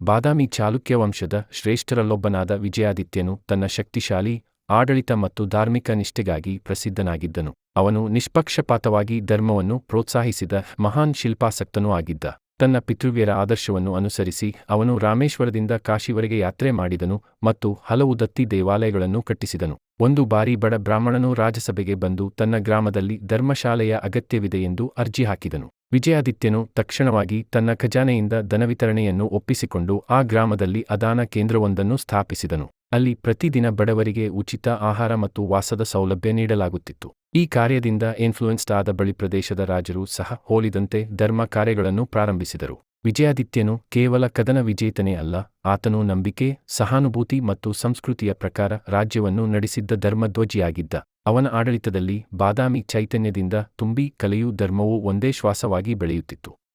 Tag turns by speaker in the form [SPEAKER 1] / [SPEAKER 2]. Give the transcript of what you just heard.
[SPEAKER 1] ಬಾದಾಮಿ ಚಾಲುಕ್ಯ ವಂಶದ ಶ್ರೇಷ್ಠರಲ್ಲೊಬ್ಬನಾದ ವಿಜಯಾದಿತ್ಯನು ತನ್ನ ಶಕ್ತಿಶಾಲಿ, ಆಡಳಿತ ಮತ್ತು ಧಾರ್ಮಿಕ ನಿಷ್ಠೆಗಾಗಿ ಪ್ರಸಿದ್ಧನಾಗಿದ್ದನು. ಅವನು ನಿಷ್ಪಕ್ಷಪಾತವಾಗಿ ಧರ್ಮವನ್ನು ಪ್ರೋತ್ಸಾಹಿಸಿದ ಮಹಾನ್ ಶಿಲ್ಪಾಸಕ್ತನೂ ಆಗಿದ್ದ. ತನ್ನ ಪಿತೃವ್ಯರ ಆದರ್ಶವನ್ನು ಅನುಸರಿಸಿ ಅವನು ರಾಮೇಶ್ವರದಿಂದ ಕಾಶಿವರೆಗೆ ಯಾತ್ರೆ ಮಾಡಿದನು ಮತ್ತು ಹಲವು ದತ್ತಿ ದೇವಾಲಯಗಳನ್ನು ಕಟ್ಟಿಸಿದನು. ಒಂದು ಬಾರಿ ಬಡ ಬ್ರಾಹ್ಮಣನು ರಾಜಸಭೆಗೆ ಬಂದು ತನ್ನ ಗ್ರಾಮದಲ್ಲಿ ಧರ್ಮಶಾಲೆಯ ಅಗತ್ಯವಿದೆ ಎಂದು ಅರ್ಜಿ ಹಾಕಿದನು. ವಿಜಯಾದಿತ್ಯನು ತಕ್ಷಣವಾಗಿ ತನ್ನ ಖಜಾನೆಯಿಂದ ಧನವಿತರಣೆಯನ್ನು ಒಪ್ಪಿಸಿಕೊಂಡು ಆ ಗ್ರಾಮದಲ್ಲಿ ಅದಾನ ಕೇಂದ್ರವೊಂದನ್ನು ಸ್ಥಾಪಿಸಿದನು. ಅಲ್ಲಿ ಪ್ರತಿದಿನ ಬಡವರಿಗೆ ಉಚಿತ ಆಹಾರ ಮತ್ತು ವಾಸದ ಸೌಲಭ್ಯ ನೀಡಲಾಗುತ್ತಿತ್ತು. ಈ ಕಾರ್ಯದಿಂದ ಇನ್ಫ್ಲೂಯೆನ್ಸ್ಡ್ ಆದ ಬಳಿ ಪ್ರದೇಶದ ರಾಜರು ಸಹ ಹೋಲಿದಂತೆ ಧರ್ಮ ಕಾರ್ಯಗಳನ್ನು ಪ್ರಾರಂಭಿಸಿದರು. ವಿಜಯಾದಿತ್ಯನು ಕೇವಲ ಕದನ ವಿಜೇತನೇ ಅಲ್ಲ, ಆತನು ನಂಬಿಕೆ, ಸಹಾನುಭೂತಿ ಮತ್ತು ಸಂಸ್ಕೃತಿಯ ಪ್ರಕಾರ ರಾಜ್ಯವನ್ನು ನಡೆಸಿದ್ದ ಧರ್ಮಧ್ವಜಿಯಾಗಿದ್ದ. ಅವನ ಆಡಳಿತದಲ್ಲಿ ಬಾದಾಮಿ ಚೈತನ್ಯದಿಂದ ತುಂಬಿ ಕಲೆಯೂ ಧರ್ಮವೂ ಒಂದೇ ಶ್ವಾಸವಾಗಿ ಬೆಳೆಯುತ್ತಿತ್ತು.